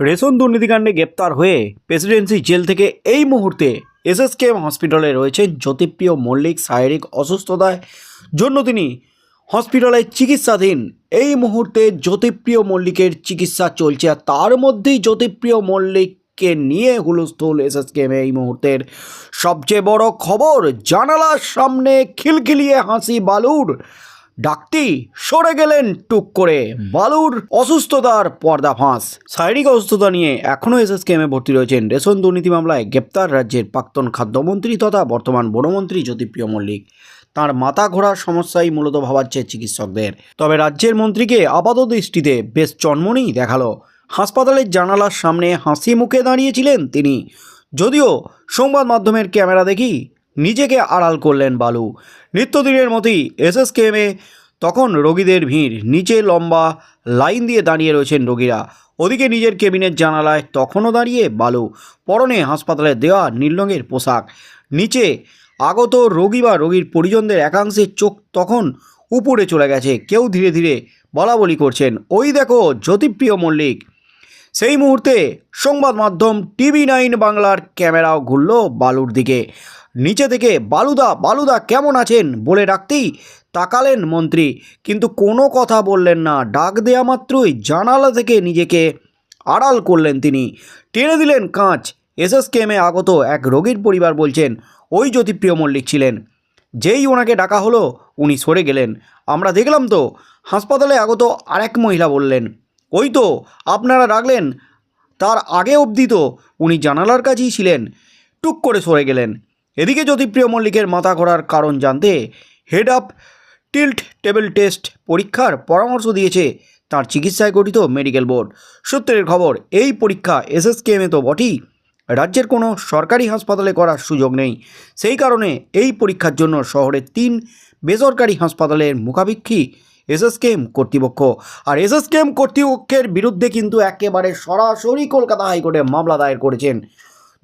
Ration দুর্নীতিকাণ্ডে গ্রেপ্তার হয়ে Presidency jail থেকে এই মুহূর্তে এসএসকেএম হসপিটালে রয়েছেন জ্যোতিপ্রিয় মল্লিক। শারীরিক অসুস্থতায় জন্য তিনি হসপিটালে চিকিৎসাধীন। এই মুহূর্তে জ্যোতিপ্রিয় মল্লিকের চিকিৎসা চলছে আর তার মধ্যেই জ্যোতিপ্রিয় মল্লিককে নিয়ে হুলস্থুল এসএসকেএম এই মুহূর্তের সবচেয়ে বড় খবর। জানালার সামনে খিলখিলিয়ে হাসি বালুর ডাকতি সরে গেলেন টুক করে। বালুর অসুস্থতার পর্দা ফাঁস। শারীরিক অসুস্থতা নিয়ে এখনও এসএসকেএমে ভর্তি রয়েছেন রেশন দুর্নীতি মামলায় গ্রেপ্তার রাজ্যের প্রাক্তন খাদ্যমন্ত্রী তথা বর্তমান বনমন্ত্রী জ্যোতিপ্রিয় মল্লিক। তার মাথা ঘোরার সমস্যাই মূলত ভাবাচ্ছে চিকিৎসকদের। তবে রাজ্যের মন্ত্রীকে আপাত দৃষ্টিতে বেশ চন্মনেই দেখাল। হাসপাতালের জানালার সামনে হাসি মুখে দাঁড়িয়েছিলেন তিনি। যদিও সংবাদ মাধ্যমের ক্যামেরা দেখি নিজেকে আড়াল করলেন বালু। নিত্যদিনের মতোই এসএসকেএমে তখন রোগীদের ভিড়। নিচে লম্বা লাইন দিয়ে দাঁড়িয়ে রয়েছেন রোগীরা। ওদিকে নিজের কেবিনের জানালায় তখনও দাঁড়িয়ে বালু। পরনে হাসপাতালে দেওয়া নীল রঙের পোশাক। নিচে আগত রোগী বা রোগীর পরিজনদের একাংশের চোখ তখন উপরে চলে গেছে। কেউ ধীরে ধীরে বলা বলি করছেন, ওই দেখো জ্যোতিপ্রিয় মল্লিক। সেই মুহূর্তে সংবাদ মাধ্যম টিভি নাইন বাংলার ক্যামেরাও ঘুরল বালুর দিকে। নিচে থেকে, বালুদা বালুদা, কেমন আছেন? বলে ডাকতেই তাকালেন মন্ত্রী। কিন্তু কোনো কথা বললেন না। ডাক দেয়া মাত্রই জানালা থেকে নিজেকে আড়াল করলেন তিনি। টেনে দিলেন কাঁচ। এসএসকেএমে আগত এক রোগীর পরিবার বলছেন, ওই জ্যোতিপ্রিয় মল্লিক ছিলেন। যেই ওনাকে ডাকা হলো, উনি সরে গেলেন। আমরা দেখলাম তো, হাসপাতালে আগত আরেক মহিলা বললেন ওই তো, আপনারা ডাকলেন তার আগে অবধি তো উনি জানালার কাছেই ছিলেন। টুক করে সরে গেলেন। এদিকে জ্যোতিপ্রিয় মল্লিকের মাথা ঘোরার কারণ জানতে head up tilt table test পরীক্ষার পরামর্শ দিয়েছে তার চিকিৎসায় গঠিত মেডিকেল বোর্ড সূত্রের খবর, এই পরীক্ষা এসএসকেএমে তো বটেই। রাজ্যের কোনো সরকারি হাসপাতালে করার সুযোগ নেই। সেই কারণে এই পরীক্ষার জন্য শহরের তিন বেসরকারি হাসপাতালের মুখাভিক্ষী এসএসকেএম কর্তৃপক্ষ। আর এসএসকেএম কর্তৃপক্ষের বিরুদ্ধে কিন্তু একেবারে সরাসরি কলকাতা হাইকোর্টে মামলা দায়ের করেছেন।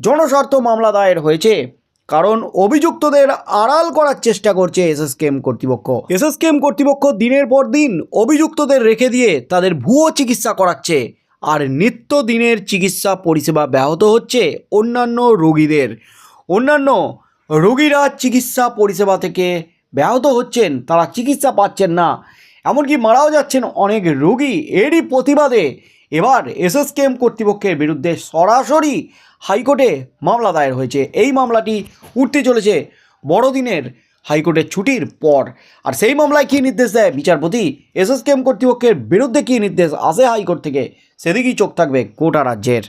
জনস্বার্থ মামলা দায়ের হয়েছে। কারণ অভিযুক্তদের আড়াল করার চেষ্টা করছে এসএসকেএম কর্তৃপক্ষ। এসএসকেএম কর্তৃপক্ষ দিনের পর দিন অভিযুক্তদের রেখে দিয়ে তাদের ভুয়ো চিকিৎসা করাচ্ছে। আর নিত্য দিনের চিকিৎসা পরিষেবা ব্যাহত হচ্ছে অন্যান্য রোগীদের। অন্যান্য রোগীরা চিকিৎসা পরিষেবা থেকে ব্যাহত হচ্ছেন, তারা চিকিৎসা পাচ্ছেন না। এমনকি মারাও যাচ্ছেন অনেক রোগী। এরই প্রতিবাদে এবার এসএসকেএম কর্তৃপক্ষের বিরুদ্ধে সরাসরি হাইকোর্টে মামলা দায়ের হয়েছে। এই মামলাটি উঠতে চলেছে বড়দিনের হাইকোর্টের ছুটির পর। আর সেই মামলায় কী নির্দেশ দেয় বিচারপতি? এসএসকেএম কর্তৃপক্ষের বিরুদ্ধে কী নির্দেশ আসে হাইকোর্ট থেকে? সেদিকেই চোখ থাকবে গোটা রাজ্যের।